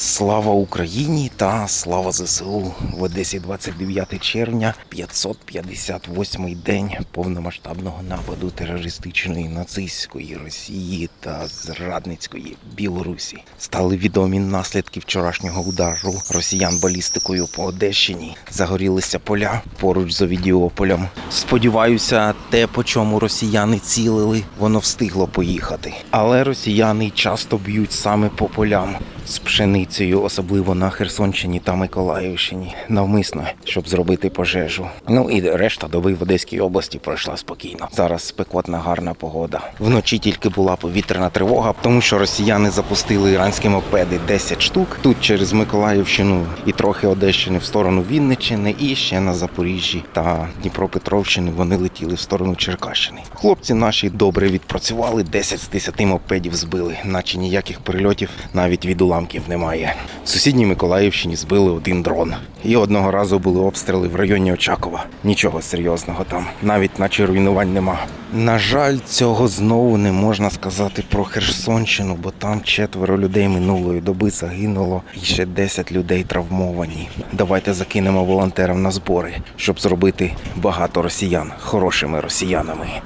Слава Україні та слава ЗСУ в Одесі 29 червня, 558-й день повномасштабного нападу терористичної нацистської Росії та зрадницької Білорусі. Стали відомі наслідки вчорашнього удару росіян балістикою по Одещині. Загорілися поля поруч з Овідіополем. Сподіваюся, те, по чому росіяни цілили, воно встигло поїхати. Але росіяни часто б'ють саме по полям з пшеницею, особливо на Херсонщині та Миколаївщині, навмисно, щоб зробити пожежу. Ну і решта доби в Одеській області пройшла спокійно. Зараз спекотна гарна погода. Вночі тільки була повітряна тривога, тому що росіяни запустили іранські мопеди 10 штук тут через Миколаївщину і трохи Одещини в сторону Вінниччини, і ще на Запоріжжі та Дніпропетровщини вони летіли в сторону Черкащини. Хлопці наші добре відпрацювали, 10 з 10 мопедів збили, наче ніяких прильотів навіть від уламків немає. В сусідній Миколаївщині збили один дрон. І одного разу були обстріли в районі Очакова. Нічого серйозного там, навіть наче руйнувань нема. На жаль, цього знову не можна сказати про Херсонщину, бо там четверо людей минулої доби загинуло і ще 10 людей травмовані. Давайте закинемо волонтерам на збори, щоб зробити багато росіян хорошими росіянами.